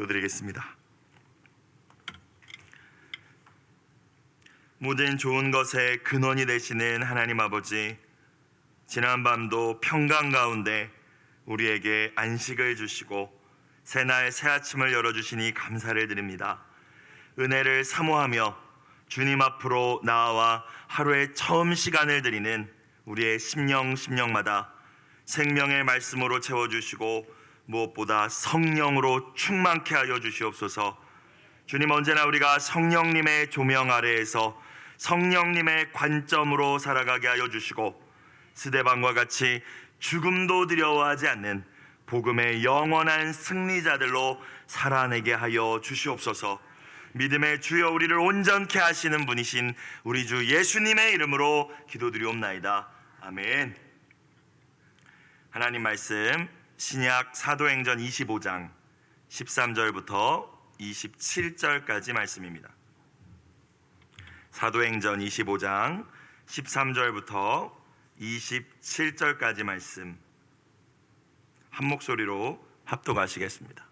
기도드리겠습니다. 모든 좋은 것의 근원이 되시는 하나님 아버지, 지난 밤도 평강 가운데 우리에게 안식을 주시고 새날 새 아침을 열어 주시니 감사를 드립니다. 은혜를 사모하며 주님 앞으로 나아와 하루의 처음 시간을 드리는 우리의 심령 심령마다 생명의 말씀으로 채워 주시고 무엇보다 성령으로 충만케 하여 주시옵소서. 주님 언제나 우리가 성령님의 조명 아래에서 성령님의 관점으로 살아가게 하여 주시고 스데반과 같이 죽음도 두려워하지 않는 복음의 영원한 승리자들로 살아내게 하여 주시옵소서. 믿음의 주여 우리를 온전케 하시는 분이신 우리 주 예수님의 이름으로 기도드리옵나이다. 아멘. 하나님 말씀 신약 사도행전 25장 13절부터 27절까지 말씀입니다. 사도행전 25장 13절부터 27절까지 말씀 한 목소리로 합독하시겠습니다.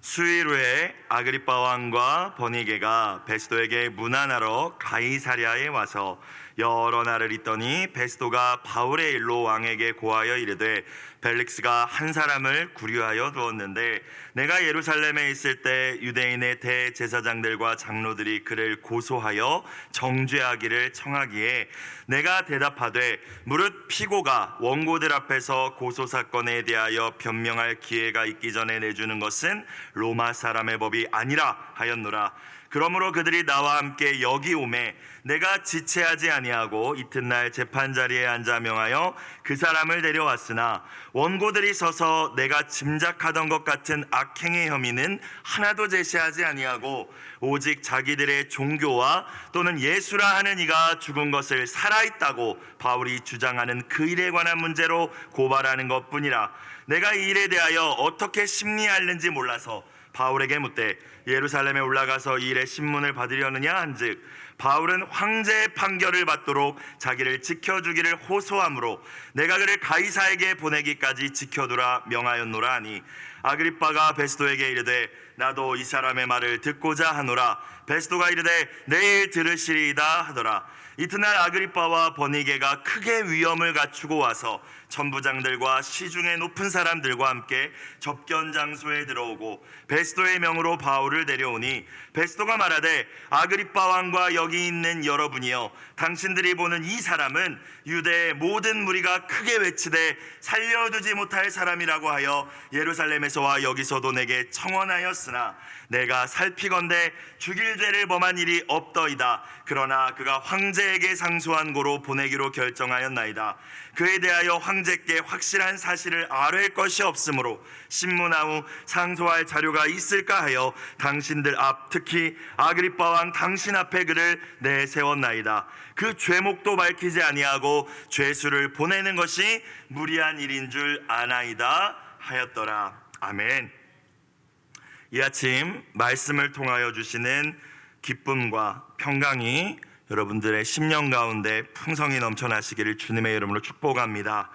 수일 후에 아그리파 왕과 버니게가 베스도에게 문안하러 가이사랴에 와서 여러 날을 있더니 베스도가 바울의 일로 왕에게 고하여 이르되 벨릭스가 한 사람을 구류하여 두었는데 내가 예루살렘에 있을 때 유대인의 대제사장들과 장로들이 그를 고소하여 정죄하기를 청하기에 내가 대답하되 무릇 피고가 원고들 앞에서 고소 사건에 대하여 변명할 기회가 있기 전에 내주는 것은 로마 사람의 법이 아니라 하였노라 그러므로 그들이 나와 함께 여기 오매 내가 지체하지 아니하고 이튿날 재판 자리에 앉아 명하여 그 사람을 데려왔으나 원고들이 서서 내가 짐작하던 것 같은 악행의 혐의는 하나도 제시하지 아니하고 오직 자기들의 종교와 또는 예수라 하는 이가 죽은 것을 살아있다고 바울이 주장하는 그 일에 관한 문제로 고발하는 것뿐이라 내가 이 일에 대하여 어떻게 심리하는지 몰라서 바울에게 묻되 예루살렘에 올라가서 이 일의 신문을 받으려느냐 한즉 바울은 황제의 판결을 받도록 자기를 지켜주기를 호소하므로 내가 그를 가이사에게 보내기까지 지켜두라 명하였노라 하니 아그리빠가 베스도에게 이르되 나도 이 사람의 말을 듣고자 하노라. 베스도가 이르되 내일 들으시리이다 하더라. 이튿날 아그리빠와 버니게가 크게 위험을 갖추고 와서 천부장들과 시중의 높은 사람들과 함께 접견 장소에 들어오고 베스도의 명으로 바울을 데려오니 베스도가 말하되 아그리빠 왕과 여기 있는 여러분이여 당신들이 보는 이 사람은 유대의 모든 무리가 크게 외치되 살려두지 못할 사람이라고 하여 예루살렘에서와 여기서도 내게 청원하였으나 내가 살피건대 죽일 죄를 범한 일이 없더이다. 그러나 그가 황제에게 상소한 고로 보내기로 결정하였나이다. 그에 대하여 황제께 확실한 사실을 아뢰 것이 없으므로 신문하우 상소할 자료가 있을까 하여 당신들 앞 특히 아그리빠 왕 당신 앞에 그를 내세웠나이다. 그 죄목도 밝히지 아니하고 죄수를 보내는 것이 무리한 일인 줄 아나이다 하였더라. 아멘 이 아침 말씀을 통하여 주시는 기쁨과 평강이 여러분들의 심령 가운데 풍성히 넘쳐나시기를 주님의 이름으로 축복합니다.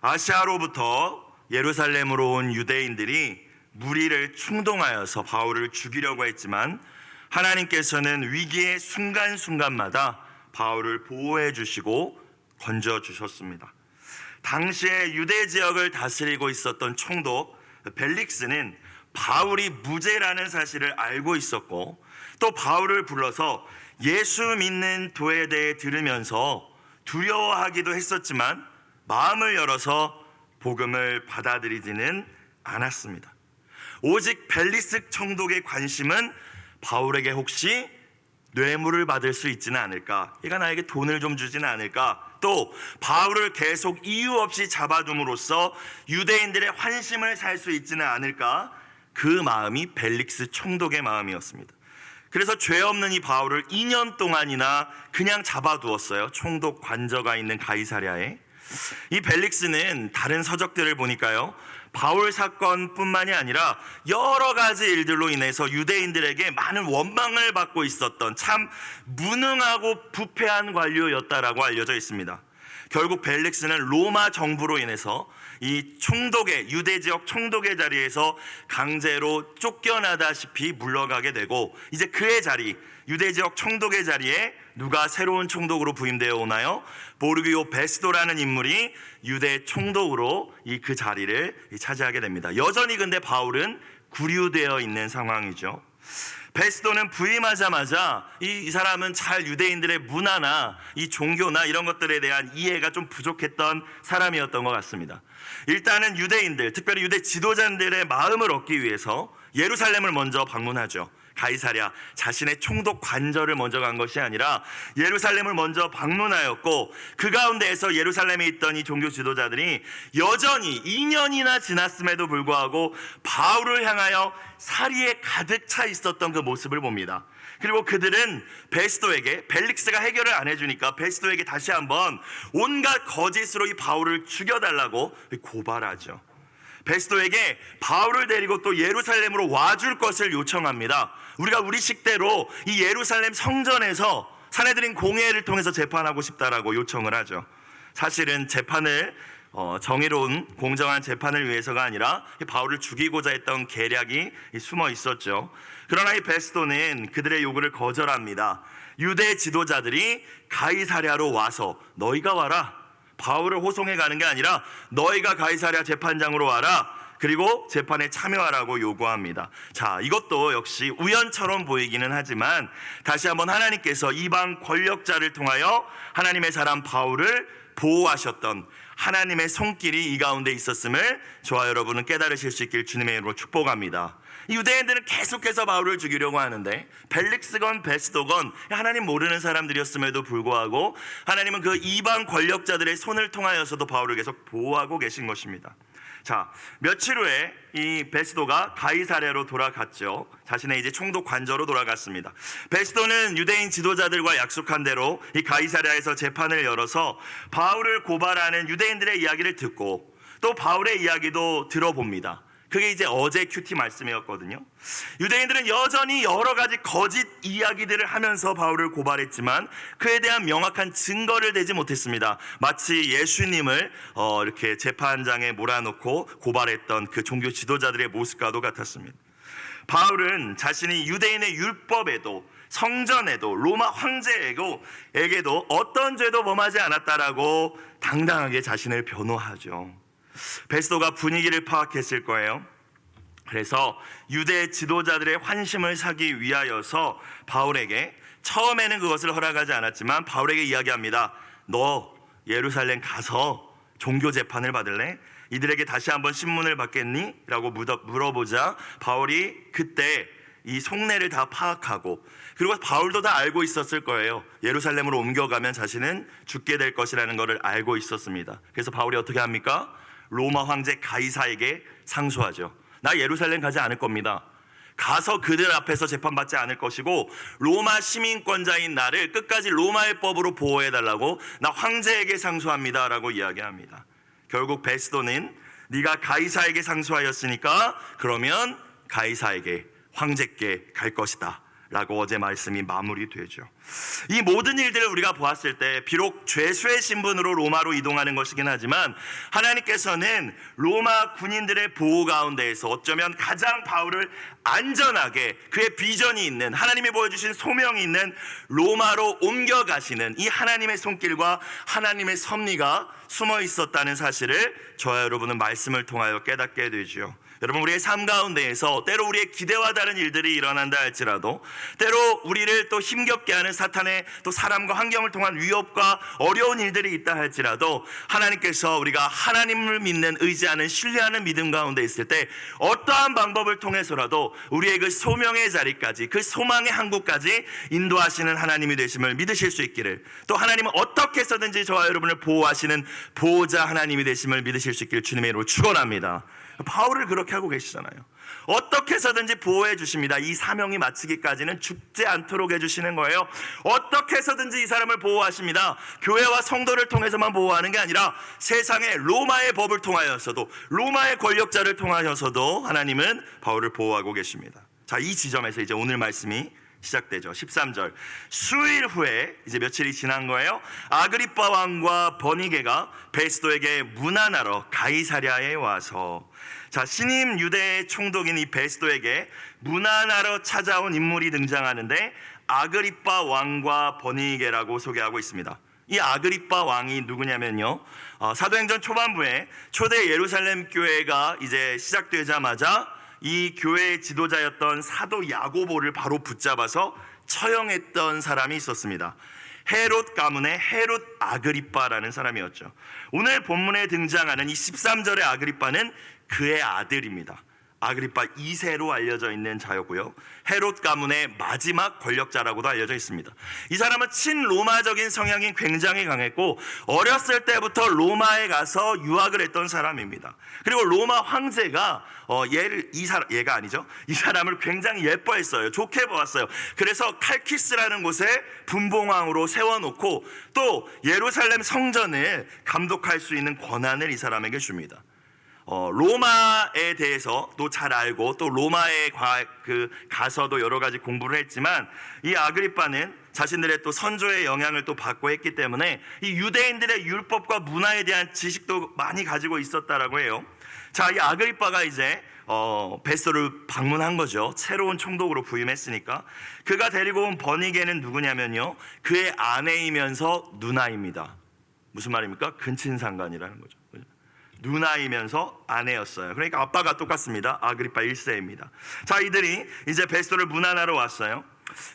아시아로부터 예루살렘으로 온 유대인들이 무리를 충동하여서 바울을 죽이려고 했지만 하나님께서는 위기의 순간순간마다 바울을 보호해 주시고 건져 주셨습니다. 당시에 유대 지역을 다스리고 있었던 총독 벨릭스는 바울이 무죄라는 사실을 알고 있었고 또 바울을 불러서 예수 믿는 도에 대해 들으면서 두려워하기도 했었지만 마음을 열어서 복음을 받아들이지는 않았습니다. 오직 벨리스 총독의 관심은 바울에게 혹시 뇌물을 받을 수 있지는 않을까? 얘가 나에게 돈을 좀 주지는 않을까? 또 바울을 계속 이유 없이 잡아둠으로써 유대인들의 환심을 살 수 있지는 않을까? 그 마음이 벨릭스 총독의 마음이었습니다. 그래서 죄 없는 이 바울을 2년 동안이나 그냥 잡아두었어요. 총독 관저가 있는 가이사랴에. 이 벨릭스는 다른 서적들을 보니까요. 바울 사건뿐만이 아니라 여러 가지 일들로 인해서 유대인들에게 많은 원망을 받고 있었던 참 무능하고 부패한 관료였다라고 알려져 있습니다. 결국 벨릭스는 로마 정부로 인해서 이 총독의 유대 지역 총독의 자리에서 강제로 쫓겨나다시피 물러가게 되고 이제 그의 자리 유대 지역 총독의 자리에 누가 새로운 총독으로 부임되어 오나요? 보르기오 베스도라는 인물이 유대 총독으로 이 그 자리를 차지하게 됩니다. 여전히 근데 바울은 구류되어 있는 상황이죠. 베스도는 부임하자마자 이, 이 사람은 잘 유대인들의 문화나 이 종교나 이런 것들에 대한 이해가 좀 부족했던 사람이었던 것 같습니다. 일단은 유대인들, 특별히 유대 지도자들의 마음을 얻기 위해서 예루살렘을 먼저 방문하죠. 가이사랴 자신의 총독 관절을 먼저 간 것이 아니라 예루살렘을 먼저 방문하였고 그 가운데에서 예루살렘에 있던 이 종교 지도자들이 여전히 2년이나 지났음에도 불구하고 바울을 향하여 사리에 가득 차 있었던 그 모습을 봅니다. 그리고 그들은 베스도에게 벨릭스가 해결을 안 해주니까 베스도에게 다시 한번 온갖 거짓으로 이 바울을 죽여달라고 고발하죠. 베스도에게 바울을 데리고 또 예루살렘으로 와줄 것을 요청합니다. 우리가 우리 식대로 이 예루살렘 성전에서 사내들인 공회를 통해서 재판하고 싶다라고 요청을 하죠. 사실은 재판을 어, 정의로운 공정한 재판을 위해서가 아니라 이 바울을 죽이고자 했던 계략이 숨어 있었죠. 그러나 이 베스도는 그들의 요구를 거절합니다. 유대 지도자들이 가이사랴로 와서 너희가 와라. 바울을 호송해 가는 게 아니라 너희가 가이사랴 재판장으로 와라. 그리고 재판에 참여하라고 요구합니다. 자, 이것도 역시 우연처럼 보이기는 하지만 다시 한번 하나님께서 이방 권력자를 통하여 하나님의 사람 바울을 보호하셨던 하나님의 손길이 이 가운데 있었음을 저와 여러분은 깨달으실 수 있길 주님의 이름으로 축복합니다. 이 유대인들은 계속해서 바울을 죽이려고 하는데 벨릭스건 베스도건 하나님 모르는 사람들이었음에도 불구하고 하나님은 그 이방 권력자들의 손을 통하여서도 바울을 계속 보호하고 계신 것입니다. 자, 며칠 후에 이 베스도가 가이사랴로 돌아갔죠. 자신의 이제 총독 관저로 돌아갔습니다. 베스도는 유대인 지도자들과 약속한 대로 이 가이사랴에서 재판을 열어서 바울을 고발하는 유대인들의 이야기를 듣고 또 바울의 이야기도 들어봅니다. 그게 이제 어제 큐티 말씀이었거든요. 유대인들은 여전히 여러 가지 거짓 이야기들을 하면서 바울을 고발했지만 그에 대한 명확한 증거를 대지 못했습니다. 마치 예수님을 어, 이렇게 재판장에 몰아놓고 고발했던 그 종교 지도자들의 모습과도 같았습니다. 바울은 자신이 유대인의 율법에도 성전에도 로마 황제에게도 어떤 죄도 범하지 않았다라고 당당하게 자신을 변호하죠. 베스도가 분위기를 파악했을 거예요. 그래서 유대 지도자들의 환심을 사기 위하여서 바울에게 처음에는 그것을 허락하지 않았지만 바울에게 이야기합니다. 너 예루살렘 가서 종교 재판을 받을래? 이들에게 다시 한번 신문을 받겠니? 라고 물어보자 바울이 그때 이 속내를 다 파악하고 그리고 바울도 다 알고 있었을 거예요. 예루살렘으로 옮겨가면 자신은 죽게 될 것이라는 것을 알고 있었습니다. 그래서 바울이 어떻게 합니까? 로마 황제 가이사에게 상소하죠. 나 예루살렘 가지 않을 겁니다. 가서 그들 앞에서 재판받지 않을 것이고 로마 시민권자인 나를 끝까지 로마의 법으로 보호해 달라고 나 황제에게 상소합니다라고 이야기합니다. 결국 베스도는 네가 가이사에게 상소하였으니까 그러면 가이사에게 황제께 갈 것이다. 라고 어제 말씀이 마무리되죠. 이 모든 일들을 우리가 보았을 때 비록 죄수의 신분으로 로마로 이동하는 것이긴 하지만 하나님께서는 로마 군인들의 보호 가운데에서 어쩌면 가장 바울을 안전하게 그의 비전이 있는 하나님이 보여주신 소명이 있는 로마로 옮겨가시는 이 하나님의 손길과 하나님의 섭리가 숨어 있었다는 사실을 저와 여러분은 말씀을 통하여 깨닫게 되죠. 여러분 우리의 삶 가운데에서 때로 우리의 기대와 다른 일들이 일어난다 할지라도 때로 우리를 또 힘겹게 하는 사탄의 또 사람과 환경을 통한 위협과 어려운 일들이 있다 할지라도 하나님께서 우리가 하나님을 믿는 의지하는 신뢰하는 믿음 가운데 있을 때 어떠한 방법을 통해서라도 우리의 그 소명의 자리까지 그 소망의 항구까지 인도하시는 하나님이 되심을 믿으실 수 있기를 또 하나님은 어떻게 해서든지 저와 여러분을 보호하시는 보호자 하나님이 되심을 믿으실 수 있기를 주님의 이름으로 축원합니다. 바울을 그렇게 하고 계시잖아요. 어떻게 해서든지 보호해 주십니다. 이 사명이 마치기까지는 죽지 않도록 해 주시는 거예요. 어떻게 해서든지 이 사람을 보호하십니다. 교회와 성도를 통해서만 보호하는 게 아니라 세상의 로마의 법을 통하여서도 로마의 권력자를 통하여서도 하나님은 바울을 보호하고 계십니다. 자, 이 지점에서 이제 오늘 말씀이 시작되죠. 13절. 수일 후에 이제 며칠이 지난 거예요. 아그리빠 왕과 버니게가 베스도에게 문안하러 가이사랴에 와서 자, 신임 유대 총독인 이 베스도에게 문안하러 찾아온 인물이 등장하는데 아그리빠 왕과 버니게라고 소개하고 있습니다. 이 아그리빠 왕이 누구냐면요. 어, 사도행전 초반부에 초대 예루살렘 교회가 이제 시작되자마자 이 교회의 지도자였던 사도 야고보를 바로 붙잡아서 처형했던 사람이 있었습니다. 헤롯 가문의 헤롯 아그리빠라는 사람이었죠. 오늘 본문에 등장하는 이 13절의 아그리빠는 그의 아들입니다. 아그리파 2세로 알려져 있는 자였고요. 헤롯 가문의 마지막 권력자라고도 알려져 있습니다. 이 사람은 친로마적인 성향이 굉장히 강했고 어렸을 때부터 로마에 가서 유학을 했던 사람입니다. 그리고 로마 황제가 어, 얘를 이 사람 얘가 아니죠. 이 사람을 굉장히 예뻐했어요. 좋게 보았어요. 그래서 칼키스라는 곳에 분봉왕으로 세워 놓고 또 예루살렘 성전을 감독할 수 있는 권한을 이 사람에게 줍니다. 어, 로마에 대해서 또잘 알고 또 로마에 가, 그 가서도 여러 가지 공부를 했지만 이 아그리빠는 자신들의 또 선조의 영향을 또 받고 했기 때문에 이 유대인들의 율법과 문화에 대한 지식도 많이 가지고 있었다라고 해요. 자, 이 아그리빠가 이제 어, 베스토를 방문한 거죠. 새로운 총독으로 부임했으니까. 그가 데리고 온 버니게는 누구냐면요. 그의 아내이면서 누나입니다. 무슨 말입니까? 근친상간이라는 거죠. 누나이면서 아내였어요. 그러니까 아빠가 똑같습니다. 아그리파 1세입니다. 자, 이들이 이제 베스토를 문안하러 왔어요.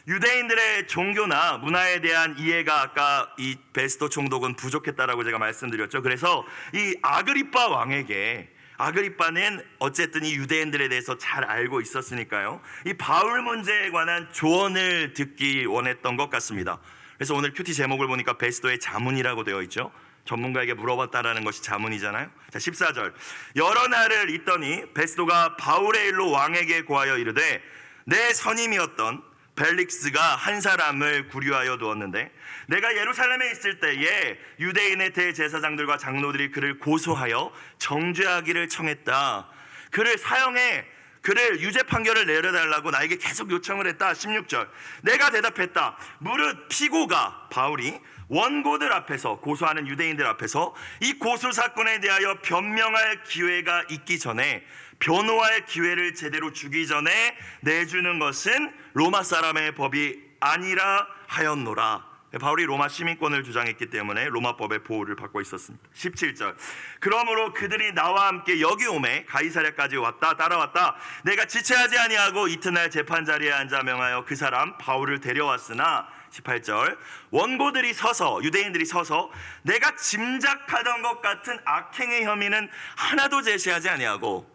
유대인들의 종교나 문화에 대한 이해가 아까 이 베스토 총독은 부족했다라고 제가 말씀드렸죠. 그래서 이 아그리파 왕에게 아그리파는 어쨌든 이 유대인들에 대해서 잘 알고 있었으니까요. 이 바울 문제에 관한 조언을 듣기 원했던 것 같습니다. 그래서 오늘 큐티 제목을 보니까 베스도의 자문이라고 되어 있죠. 전문가에게 물어봤다라는 것이 자문이잖아요. 자, 14절. 여러 날을 있더니 베스도가 바울의 일로 왕에게 고하여 이르되 내 선임이었던 벨릭스가 한 사람을 구류하여 두었는데 내가 예루살렘에 있을 때에 유대인의 대제사장들과 장로들이 그를 고소하여 정죄하기를 청했다. 그를 사형해 그를 유죄 판결을 내려달라고 나에게 계속 요청을 했다. 16절. 내가 대답했다. 무릇 피고가 바울이 원고들 앞에서 고소하는 유대인들 앞에서 이 고소 사건에 대하여 변명할 기회가 있기 전에 변호할 기회를 제대로 주기 전에 내주는 것은 로마 사람의 법이 아니라 하였노라. 바울이 로마 시민권을 주장했기 때문에 로마법의 보호를 받고 있었습니다. 17절. 그러므로 그들이 나와 함께 여기 오매 가이사랴까지 왔다 따라왔다. 내가 지체하지 아니하고 이튿날 재판 자리에 앉아 명하여 그 사람 바울을 데려왔으나 18절. 원고들이 서서 유대인들이 서서 내가 짐작하던 것 같은 악행의 혐의는 하나도 제시하지 아니하고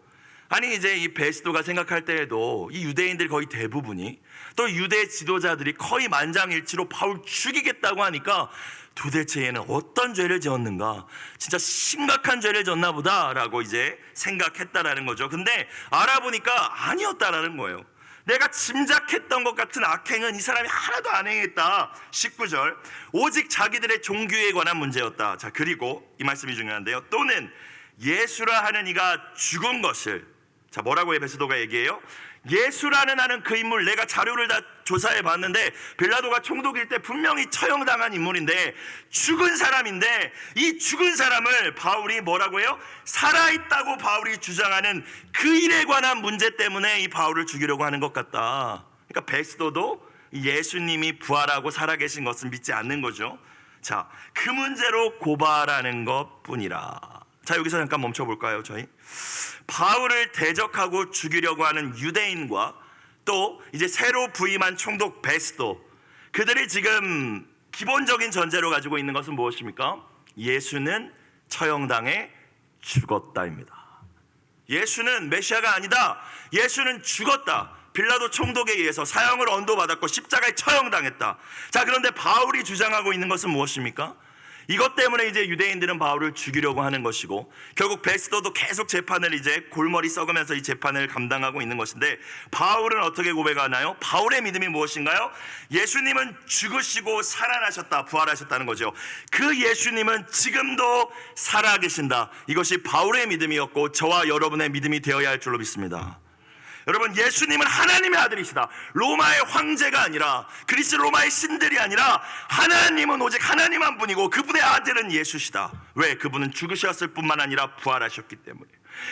아니 이제 이 베스도가 생각할 때에도 이 유대인들 거의 대부분이 또 유대 지도자들이 거의 만장일치로 바울 죽이겠다고 하니까 도대체 얘는 어떤 죄를 지었는가? 진짜 심각한 죄를 졌나 보다라고 이제 생각했다라는 거죠. 근데 알아보니까 아니었다라는 거예요 내가 짐작했던 것 같은 악행은 이 사람이 하나도 안 행했다. 19절. 오직 자기들의 종교에 관한 문제였다. 자 그리고 이 말씀이 중요한데요. 또는 예수라 하는 이가 죽은 것을. 자 뭐라고 에베소도가 얘기해요? 예수라는 하는 그 인물 내가 자료를 다 조사해 봤는데 빌라도가 총독일 때 분명히 처형당한 인물인데 죽은 사람인데 이 죽은 사람을 바울이 뭐라고 해요? 살아있다고 바울이 주장하는 그 일에 관한 문제 때문에 이 바울을 죽이려고 하는 것 같다. 그러니까 베스도도 예수님이 부활하고 살아계신 것을 믿지 않는 거죠. 자, 그 문제로 고발하는 것 뿐이라. 자, 여기서 잠깐 멈춰볼까요, 저희? 바울을 대적하고 죽이려고 하는 유대인과 또 이제 새로 부임한 총독 베스도 그들이 지금 기본적인 전제로 가지고 있는 것은 무엇입니까? 예수는 처형당해 죽었다입니다. 예수는 메시아가 아니다. 예수는 죽었다. 빌라도 총독에 의해서 사형을 언도받았고 십자가에 처형당했다. 자, 그런데 바울이 주장하고 있는 것은 무엇입니까? 이것 때문에 이제 유대인들은 바울을 죽이려고 하는 것이고 결국 베스도도 계속 재판을 이제 골머리 썩으면서 이 재판을 감당하고 있는 것인데 바울은 어떻게 고백하나요? 바울의 믿음이 무엇인가요? 예수님은 죽으시고 살아나셨다, 부활하셨다는 거죠. 그 예수님은 지금도 살아계신다. 이것이 바울의 믿음이었고 저와 여러분의 믿음이 되어야 할 줄로 믿습니다. 여러분 예수님은 하나님의 아들이시다. 로마의 황제가 아니라 그리스 로마의 신들이 아니라 하나님은 오직 하나님 한 분이고 그분의 아들은 예수시다. 왜? 그분은 죽으셨을 뿐만 아니라 부활하셨기 때문에.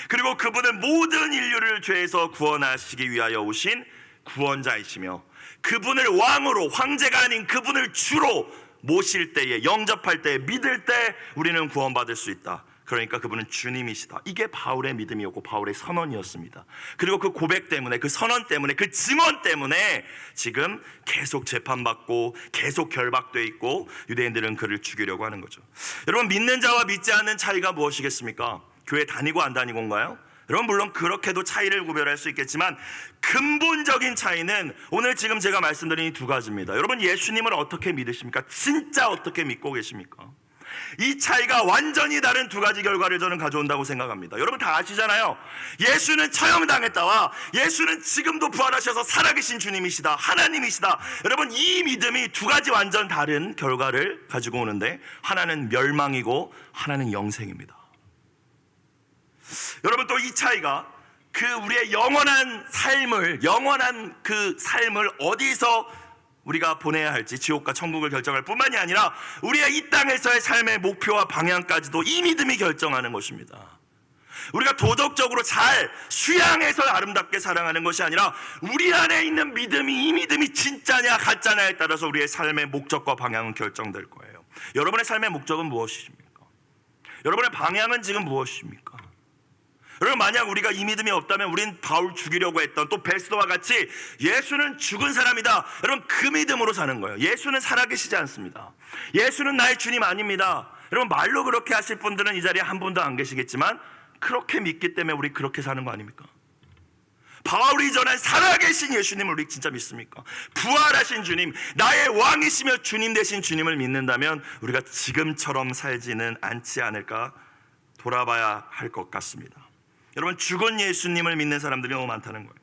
그리고 그분은 모든 인류를 죄에서 구원하시기 위하여 오신 구원자이시며 그분을 왕으로 황제가 아닌 그분을 주로 모실 때에 영접할 때 믿을 때 우리는 구원받을 수 있다. 그러니까 그분은 주님이시다. 이게 바울의 믿음이었고 바울의 선언이었습니다. 그리고 그 고백 때문에 그 선언 때문에 그 증언 때문에 지금 계속 재판받고 계속 결박돼 있고 유대인들은 그를 죽이려고 하는 거죠. 여러분 믿는 자와 믿지 않는 차이가 무엇이겠습니까? 교회 다니고 안 다니고인가요? 여러분 물론 그렇게도 차이를 구별할 수 있겠지만 근본적인 차이는 오늘 지금 제가 말씀드린 이 두 가지입니다. 여러분 예수님을 어떻게 믿으십니까? 진짜 어떻게 믿고 계십니까? 이 차이가 완전히 다른 두 가지 결과를 저는 가져온다고 생각합니다. 여러분 다 아시잖아요. 예수는 처형당했다와 예수는 지금도 부활하셔서 살아계신 주님이시다. 하나님이시다. 여러분 이 믿음이 두 가지 완전 다른 결과를 가지고 오는데 하나는 멸망이고 하나는 영생입니다. 여러분 또 이 차이가 그 우리의 영원한 삶을 영원한 그 삶을 어디서 우리가 보내야 할지 지옥과 천국을 결정할 뿐만이 아니라 우리의 이 땅에서의 삶의 목표와 방향까지도 이 믿음이 결정하는 것입니다. 우리가 도덕적으로 잘 수양해서 아름답게 사랑하는 것이 아니라 우리 안에 있는 믿음이 이 믿음이 진짜냐 가짜냐에 따라서 우리의 삶의 목적과 방향은 결정될 거예요. 여러분의 삶의 목적은 무엇이십니까? 여러분의 방향은 지금 무엇입니까? 여러분 만약 우리가 이 믿음이 없다면 우린 바울 죽이려고 했던 또 베스도와 같이 예수는 죽은 사람이다. 여러분 그 믿음으로 사는 거예요. 예수는 살아계시지 않습니다. 예수는 나의 주님 아닙니다. 여러분 말로 그렇게 하실 분들은 이 자리에 한 분도 안 계시겠지만 그렇게 믿기 때문에 우리 그렇게 사는 거 아닙니까? 바울이 전한 살아계신 예수님을 우리 진짜 믿습니까? 부활하신 주님, 나의 왕이시며 주님 되신 주님을 믿는다면 우리가 지금처럼 살지는 않지 않을까 돌아봐야 할 것 같습니다. 여러분 죽은 예수님을 믿는 사람들이 너무 많다는 거예요.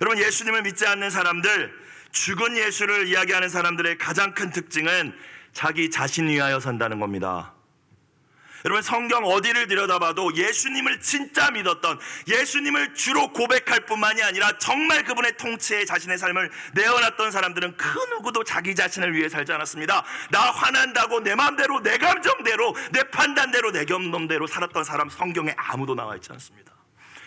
여러분 예수님을 믿지 않는 사람들, 죽은 예수를 이야기하는 사람들의 가장 큰 특징은 자기 자신 위하여 산다는 겁니다. 여러분 성경 어디를 들여다봐도 예수님을 진짜 믿었던 예수님을 주로 고백할 뿐만이 아니라 정말 그분의 통치에 자신의 삶을 내어놨던 사람들은 그 누구도 자기 자신을 위해 살지 않았습니다. 나 화난다고 내 마음대로 내 감정대로 내 판단대로 내 경험대로 살았던 사람 성경에 아무도 나와 있지 않습니다.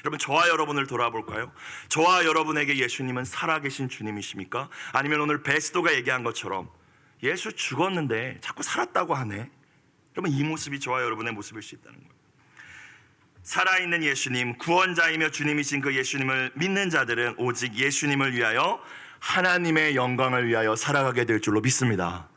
여러분 저와 여러분을 돌아볼까요? 저와 여러분에게 예수님은 살아계신 주님이십니까? 아니면 오늘 베스도가 얘기한 것처럼 예수 죽었는데 자꾸 살았다고 하네. 여러분 이 모습이 저와 여러분의 모습일 수 있다는 거예요. 살아있는 예수님, 구원자이며 주님이신 그 예수님을 믿는 자들은 오직 예수님을 위하여 하나님의 영광을 위하여 살아가게 될 줄로 믿습니다.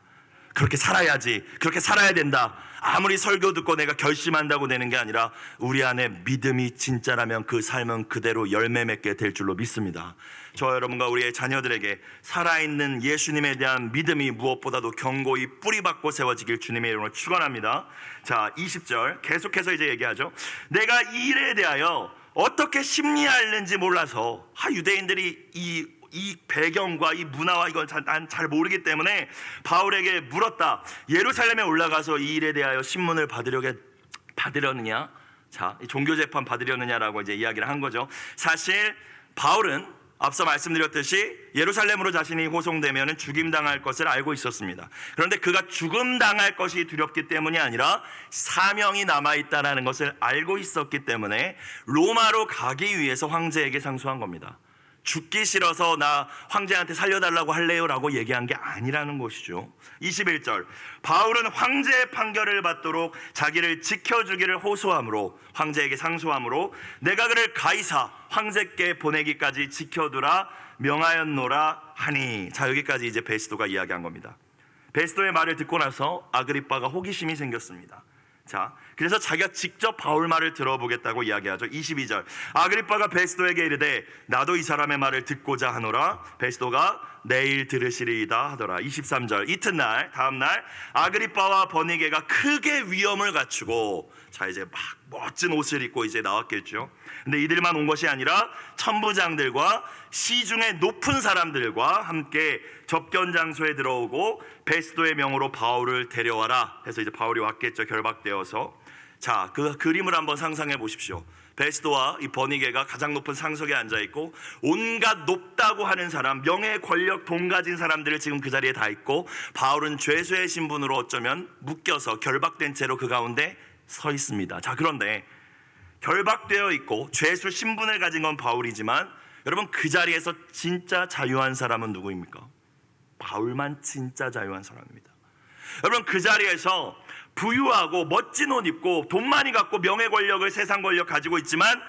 그렇게 살아야지. 그렇게 살아야 된다. 아무리 설교 듣고 내가 결심한다고 되는 게 아니라 우리 안에 믿음이 진짜라면 그 삶은 그대로 열매 맺게 될 줄로 믿습니다. 저 여러분과 우리의 자녀들에게 살아있는 예수님에 대한 믿음이 무엇보다도 견고히 뿌리박고 세워지길 주님의 이름으로 축원합니다. 자, 20절 계속해서 이제 얘기하죠. 내가 이 일에 대하여 어떻게 심리하는지 몰라서 하 유대인들이 이 이 배경과 이 문화와 이걸 난 잘 모르기 때문에 바울에게 물었다. 예루살렘에 올라가서 이 일에 대하여 신문을 받으려게 받으려느냐? 자, 이 종교 재판 받으려느냐라고 이제 이야기를 한 거죠. 사실 바울은 앞서 말씀드렸듯이 예루살렘으로 자신이 호송되면 죽임 당할 것을 알고 있었습니다. 그런데 그가 죽음 당할 것이 두렵기 때문이 아니라 사명이 남아 있다라는 것을 알고 있었기 때문에 로마로 가기 위해서 황제에게 상소한 겁니다. 죽기 싫어서 나 황제한테 살려달라고 할래요 라고 얘기한 게 아니라는 것이죠. 21절 바울은 황제의 판결을 받도록 자기를 지켜주기를 호소함으로 황제에게 상소함으로 내가 그를 가이사 황제께 보내기까지 지켜두라 명하였노라 하니 자 여기까지 이제 베스도가 이야기한 겁니다. 베스도의 말을 듣고 나서 아그리빠가 호기심이 생겼습니다. 자, 그래서 자기가 직접 바울 말을 들어보겠다고 이야기하죠. 22절. 아그리빠가 베스도에게 이르되 나도 이 사람의 말을 듣고자 하노라. 베스도가 내일 들으시리이다 하더라. 23절. 이튿날 다음 날 아그리빠와 버니게가 크게 위험을 갖추고 자 이제 막 멋진 옷을 입고 이제 나왔겠죠. 근데 이들만 온 것이 아니라 천부장들과 시중의 높은 사람들과 함께 접견 장소에 들어오고 베스도의 명으로 바울을 데려와라 해서 이제 바울이 왔겠죠. 결박되어서 자, 그 그림을 한번 상상해 보십시오. 베스도와 이 버니게가 가장 높은 상석에 앉아 있고 온갖 높다고 하는 사람, 명예, 권력, 돈 가진 사람들을 지금 그 자리에 다 있고 바울은 죄수의 신분으로 어쩌면 묶여서 결박된 채로 그 가운데 서 있습니다. 자, 그런데 결박되어 있고 죄수 신분을 가진 건 바울이지만 여러분 그 자리에서 진짜 자유한 사람은 누구입니까? 바울만 진짜 자유한 사람입니다. 여러분 그 자리에서 부유하고 멋진 옷 입고 돈 많이 갖고 명예 권력을 세상 권력 가지고 있지만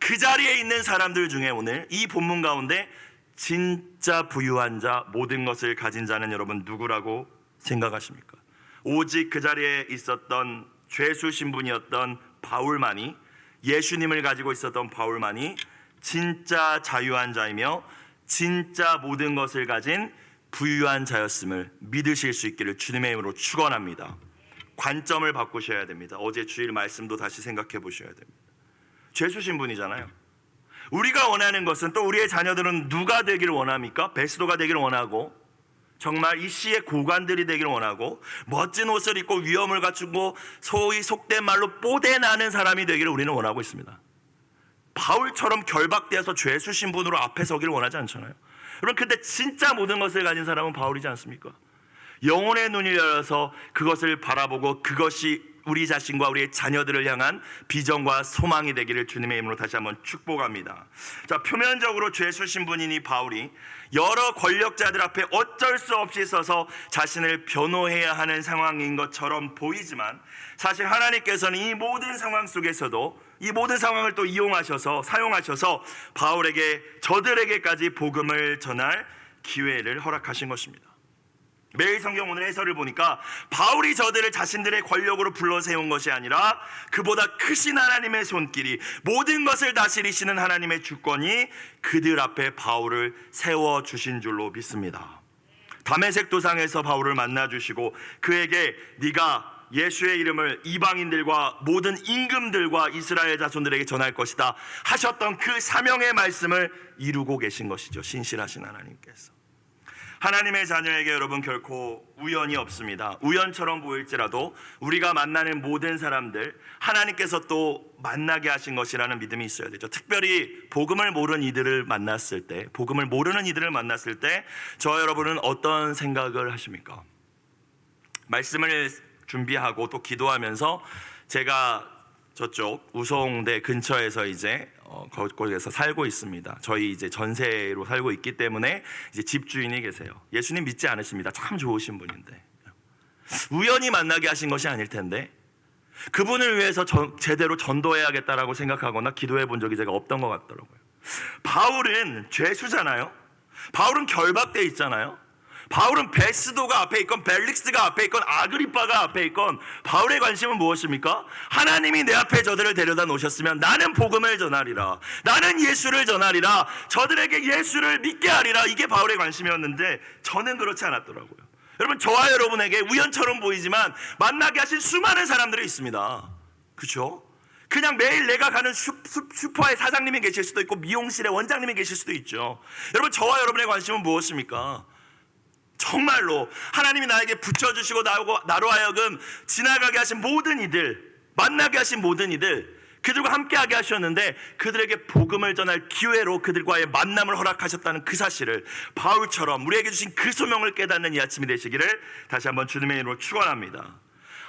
그 자리에 있는 사람들 중에 오늘 이 본문 가운데 진짜 부유한 자 모든 것을 가진 자는 여러분 누구라고 생각하십니까? 오직 그 자리에 있었던 죄수 신분이었던 바울만이 예수님을 가지고 있었던 바울만이 진짜 자유한 자이며 진짜 모든 것을 가진 부유한 자였음을 믿으실 수 있기를 주님의 이름으로 축원합니다. 관점을 바꾸셔야 됩니다. 어제 주일 말씀도 다시 생각해 보셔야 됩니다. 죄수 신 분이잖아요. 우리가 원하는 것은 또 우리의 자녀들은 누가 되기를 원합니까? 베스도가 되기를 원하고 정말 이 시의 고관들이 되기를 원하고 멋진 옷을 입고 위엄을 갖추고 소위 속된 말로 뽀대 나는 사람이 되기를 우리는 원하고 있습니다. 바울처럼 결박되어서 죄수 신분으로 앞에 서기를 원하지 않잖아요. 여러분 근데 진짜 모든 것을 가진 사람은 바울이지 않습니까? 영혼의 눈을 열어서 그것을 바라보고 그것이 우리 자신과 우리의 자녀들을 향한 비전과 소망이 되기를 주님의 이름으로 다시 한번 축복합니다. 자, 표면적으로 죄수 신분이니 바울이 여러 권력자들 앞에 어쩔 수 없이 서서 자신을 변호해야 하는 상황인 것처럼 보이지만 사실 하나님께서는 이 모든 상황 속에서도 이 모든 상황을 또 이용하셔서 사용하셔서 바울에게 저들에게까지 복음을 전할 기회를 허락하신 것입니다. 매일 성경 오늘 해설을 보니까 바울이 저들을 자신들의 권력으로 불러 세운 것이 아니라 그보다 크신 하나님의 손길이 모든 것을 다스리시는 하나님의 주권이 그들 앞에 바울을 세워 주신 줄로 믿습니다. 담에색 도상에서 바울을 만나 주시고 그에게 네가 예수의 이름을 이방인들과 모든 임금들과 이스라엘 자손들에게 전할 것이다 하셨던 그 사명의 말씀을 이루고 계신 것이죠. 신실하신 하나님께서. 하나님의 자녀에게 여러분 결코 우연이 없습니다. 우연처럼 보일지라도 우리가 만나는 모든 사람들 하나님께서 또 만나게 하신 것이라는 믿음이 있어야 되죠. 특별히 복음을 모르는 이들을 만났을 때, 복음을 모르는 이들을 만났을 때, 저 여러분은 어떤 생각을 하십니까? 말씀을 준비하고 또 기도하면서 제가 저쪽 우송대 근처에서 이제 어, 거기에서 살고 있습니다. 저희 이제 전세로 살고 있기 때문에 이제 집 주인이 계세요. 예수님 믿지 않으십니다. 참 좋으신 분인데 우연히 만나게 하신 것이 아닐 텐데 그분을 위해서 전- 제대로 전도해야겠다라고 생각하거나 기도해 본 적이 제가 없던 것 같더라고요. 바울은 죄수잖아요. 바울은 결박돼 있잖아요. 바울은 베스도가 앞에 있건 벨릭스가 앞에 있건 아그리빠가 앞에 있건 바울의 관심은 무엇입니까? 하나님이 내 앞에 저들을 데려다 놓으셨으면 나는 복음을 전하리라. 나는 예수를 전하리라. 저들에게 예수를 믿게 하리라. 이게 바울의 관심이었는데 저는 그렇지 않았더라고요. 여러분 저와 여러분에게 우연처럼 보이지만 만나게 하신 수많은 사람들이 있습니다. 그렇죠? 그냥 매일 내가 가는 슈퍼의 사장님이 계실 수도 있고 미용실의 원장님이 계실 수도 있죠. 여러분 저와 여러분의 관심은 무엇입니까? 정말로 하나님이 나에게 붙여주시고 나로, 하여금 지나가게 하신 모든 이들, 만나게 하신 모든 이들, 그들과 함께하게 하셨는데 그들에게 복음을 전할 기회로 그들과의 만남을 허락하셨다는 그 사실을 바울처럼 우리에게 주신 그 소명을 깨닫는 이 아침이 되시기를 다시 한번 주님의 이름으로 축원합니다.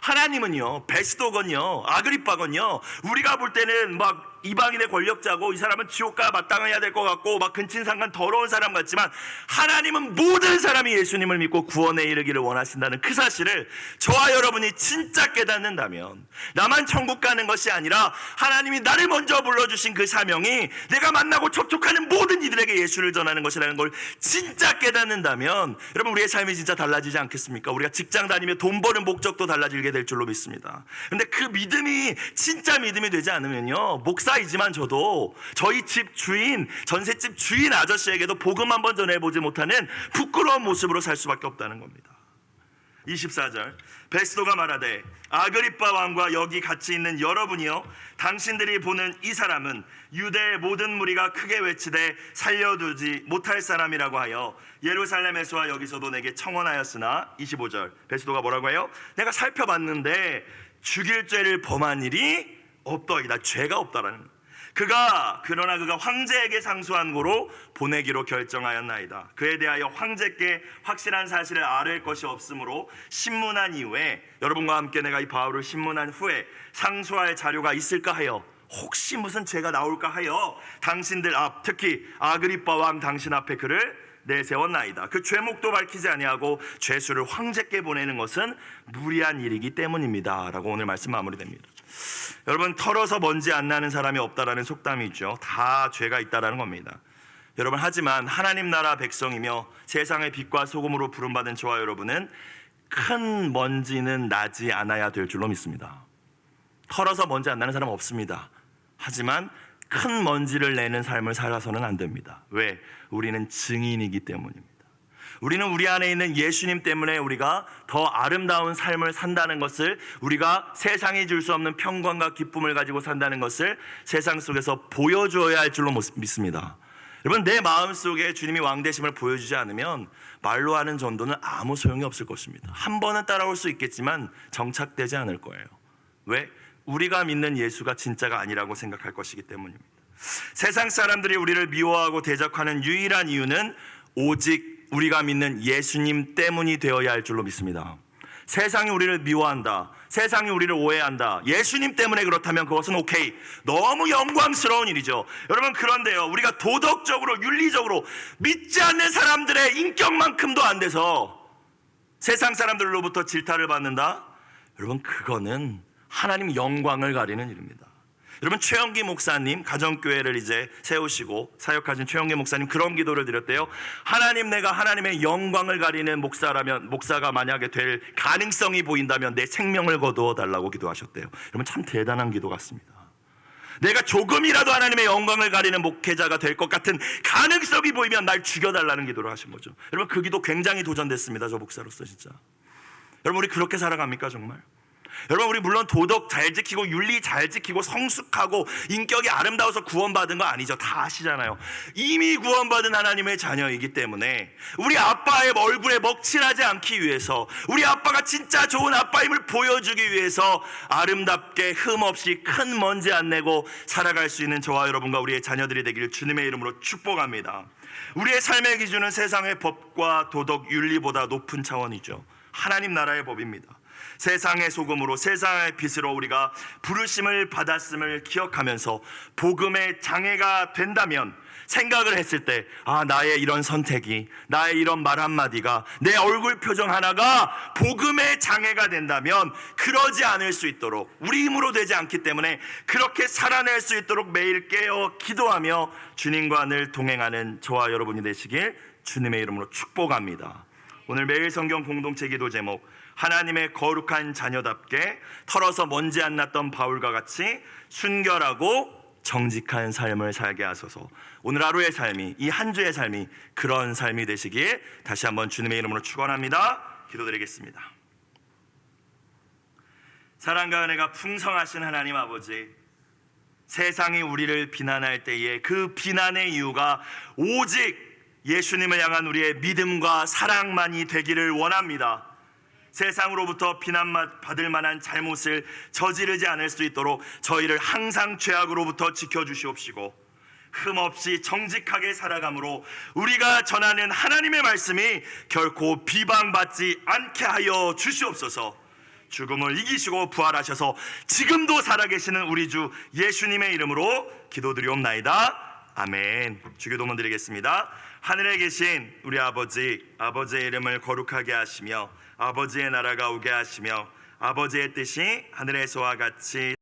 하나님은요 베스도건요 아그리빠건요 우리가 볼 때는 막 이방인의 권력자고 이 사람은 지옥가 마땅해야 될 것 같고 막 근친상간 더러운 사람 같지만 하나님은 모든 사람이 예수님을 믿고 구원에 이르기를 원하신다는 그 사실을 저와 여러분이 진짜 깨닫는다면 나만 천국 가는 것이 아니라 하나님이 나를 먼저 불러주신 그 사명이 내가 만나고 접촉하는 모든 이들에게 예수를 전하는 것이라는 걸 진짜 깨닫는다면 여러분 우리의 삶이 진짜 달라지지 않겠습니까? 우리가 직장 다니며 돈 버는 목적도 달라지게 될 줄로 믿습니다. 근데 그 믿음이 진짜 믿음이 되지 않으면요 목사 이지만 저도 저희 집 주인 전셋집 주인 아저씨에게도 복음 한 번 전해보지 못하는 부끄러운 모습으로 살 수밖에 없다는 겁니다. 24절 베스도가 말하되 아그리빠 왕과 여기 같이 있는 여러분이요 당신들이 보는 이 사람은 유대의 모든 무리가 크게 외치되 살려두지 못할 사람이라고 하여 예루살렘에서와 여기서도 내게 청원하였으나 25절 베스도가 뭐라고 해요? 내가 살펴봤는데 죽일 죄를 범한 일이 없더이다 죄가 없다라는. 그가 그러나 그가 황제에게 상소한 고로 보내기로 결정하였나이다. 그에 대하여 황제께 확실한 사실을 아뢰 것이 없으므로 신문한 이후에 여러분과 함께 내가 이 바울을 신문한 후에 상소할 자료가 있을까 하여 혹시 무슨 죄가 나올까 하여 당신들 앞 특히 아그리빠 왕 당신 앞에 그를 내세웠나이다. 그 죄목도 밝히지 아니하고 죄수를 황제께 보내는 것은 무리한 일이기 때문입니다라고 오늘 말씀 마무리됩니다. 여러분 털어서 먼지 안 나는 사람이 없다라는 속담이 있죠. 다 죄가 있다라는 겁니다. 여러분 하지만 하나님 나라 백성이며 세상의 빛과 소금으로 부름받은 저와 여러분은 큰 먼지는 나지 않아야 될 줄로 믿습니다. 털어서 먼지 안 나는 사람 없습니다. 하지만 큰 먼지를 내는 삶을 살아서는 안 됩니다. 왜? 우리는 증인이기 때문입니다. 우리는 우리 안에 있는 예수님 때문에 우리가 더 아름다운 삶을 산다는 것을 우리가 세상이 줄 수 없는 평강과 기쁨을 가지고 산다는 것을 세상 속에서 보여줘야 할 줄로 믿습니다. 여러분 내 마음 속에 주님이 왕 되심을 보여주지 않으면 말로 하는 전도는 아무 소용이 없을 것입니다. 한 번은 따라올 수 있겠지만 정착되지 않을 거예요. 왜? 우리가 믿는 예수가 진짜가 아니라고 생각할 것이기 때문입니다. 세상 사람들이 우리를 미워하고 대적하는 유일한 이유는 오직 우리가 믿는 예수님 때문이 되어야 할 줄로 믿습니다. 세상이 우리를 미워한다. 세상이 우리를 오해한다. 예수님 때문에 그렇다면 그것은 오케이. 너무 영광스러운 일이죠. 여러분, 그런데요. 우리가 도덕적으로, 윤리적으로 믿지 않는 사람들의 인격만큼도 안 돼서 세상 사람들로부터 질타를 받는다? 여러분, 그거는 하나님 영광을 가리는 일입니다. 여러분 최영기 목사님 가정교회를 이제 세우시고 사역하신 최영기 목사님 그런 기도를 드렸대요. 하나님 내가 하나님의 영광을 가리는 목사라면 목사가 만약에 될 가능성이 보인다면 내 생명을 거두어 달라고 기도하셨대요. 여러분 참 대단한 기도 같습니다. 내가 조금이라도 하나님의 영광을 가리는 목회자가 될 것 같은 가능성이 보이면 날 죽여달라는 기도를 하신 거죠. 여러분 그 기도 굉장히 도전됐습니다. 저 목사로서 진짜. 여러분 우리 그렇게 살아갑니까 정말? 여러분 우리 물론 도덕 잘 지키고 윤리 잘 지키고 성숙하고 인격이 아름다워서 구원받은 거 아니죠. 다 아시잖아요. 이미 구원받은 하나님의 자녀이기 때문에 우리 아빠의 얼굴에 먹칠하지 않기 위해서 우리 아빠가 진짜 좋은 아빠임을 보여주기 위해서 아름답게 흠 없이 큰 먼지 안 내고 살아갈 수 있는 저와 여러분과 우리의 자녀들이 되기를 주님의 이름으로 축복합니다. 우리의 삶의 기준은 세상의 법과 도덕 윤리보다 높은 차원이죠. 하나님 나라의 법입니다. 세상의 소금으로 세상의 빛으로 우리가 부르심을 받았음을 기억하면서 복음의 장애가 된다면 생각을 했을 때, 아, 나의 이런 선택이, 나의 이런 말 한마디가, 내 얼굴 표정 하나가 복음의 장애가 된다면 그러지 않을 수 있도록 우리 힘으로 되지 않기 때문에 그렇게 살아낼 수 있도록 매일 깨어 기도하며 주님과 늘 동행하는 저와 여러분이 되시길 주님의 이름으로 축복합니다. 오늘 매일 성경 공동체 기도 제목 하나님의 거룩한 자녀답게 털어서 먼지 안 났던 바울과 같이 순결하고 정직한 삶을 살게 하소서. 오늘 하루의 삶이 이 한 주의 삶이 그런 삶이 되시기에 다시 한번 주님의 이름으로 축원합니다. 기도드리겠습니다. 사랑과 은혜가 풍성하신 하나님 아버지 세상이 우리를 비난할 때에 그 비난의 이유가 오직 예수님을 향한 우리의 믿음과 사랑만이 되기를 원합니다. 세상으로부터 비난받을 만한 잘못을 저지르지 않을 수 있도록 저희를 항상 죄악으로부터 지켜주시옵시고 흠없이 정직하게 살아감으로 우리가 전하는 하나님의 말씀이 결코 비방받지 않게 하여 주시옵소서. 죽음을 이기시고 부활하셔서 지금도 살아계시는 우리 주 예수님의 이름으로 기도드리옵나이다. 아멘. 주기도문 드리겠습니다. 하늘에 계신 우리 아버지, 아버지의 이름을 거룩하게 하시며 아버지의 나라가 오게 하시며 아버지의 뜻이 하늘에서와 같이